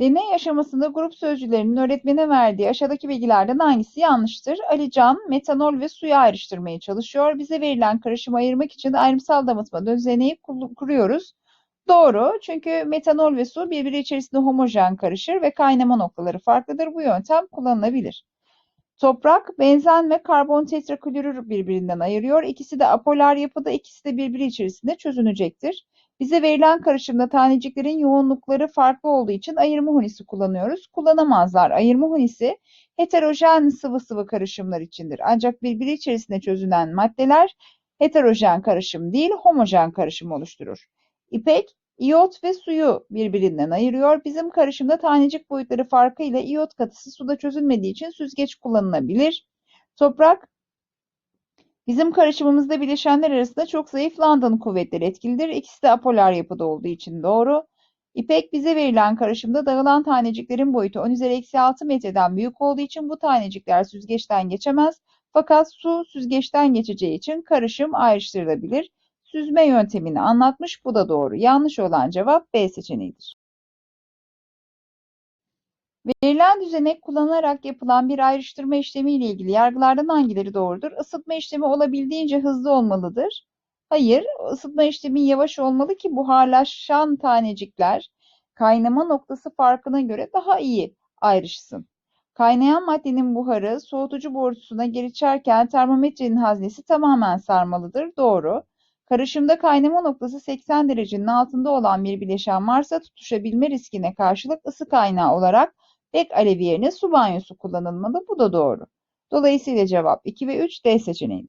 Deney aşamasında grup sözcülerinin öğretmene verdiği aşağıdaki bilgilerden hangisi yanlıştır? Ali Can, metanol ve suyu ayrıştırmaya çalışıyor. Bize verilen karışımı ayırmak için ayrımsal damıtma düzeneği kur- kuruyoruz. Doğru, çünkü metanol ve su birbiri içerisinde homojen karışır ve kaynama noktaları farklıdır. Bu yöntem kullanılabilir. Toprak, benzen ve karbon tetraklorür birbirinden ayırıyor. İkisi de apolar yapıda, ikisi de birbiri içerisinde çözünecektir. Bize verilen karışımda taneciklerin yoğunlukları farklı olduğu için ayırma hunisi kullanıyoruz. Kullanamazlar. Ayırma hunisi heterojen sıvı sıvı karışımlar içindir. Ancak birbiri içerisinde çözünen maddeler heterojen karışım değil, homojen karışım oluşturur. İpek, iyot ve suyu birbirinden ayırıyor. Bizim karışımda tanecik boyutları farkıyla iyot katısı suda çözülmediği için süzgeç kullanılabilir. Toprak, bizim karışımımızda bileşenler arasında çok zayıf London kuvvetleri etkilidir. İkisi de apolar yapıda olduğu için doğru. İpek bize verilen karışımda dağılan taneciklerin boyutu 10 üzeri eksi 6 metreden büyük olduğu için bu tanecikler süzgeçten geçemez. Fakat su süzgeçten geçeceği için karışım ayrıştırılabilir. Süzme yöntemini anlatmış, bu da doğru. Yanlış olan cevap B seçeneğidir. Verilen düzenek kullanılarak yapılan bir ayrıştırma işlemi ile ilgili yargılardan hangileri doğrudur? Isıtma işlemi olabildiğince hızlı olmalıdır. Hayır, ısıtma işlemi yavaş olmalı ki buharlaşan tanecikler kaynama noktası farkına göre daha iyi ayrışsın. Kaynayan maddenin buharı soğutucu borusuna geçerken termometrenin haznesi tamamen sarmalıdır. Doğru. Karışımda kaynama noktası 80 derecenin altında olan bir bileşen varsa tutuşabilme riskine karşılık ısı kaynağı olarak bek alevi yerine su banyosu kullanılmalı. Bu da doğru. Dolayısıyla cevap 2 ve 3 D seçeneği.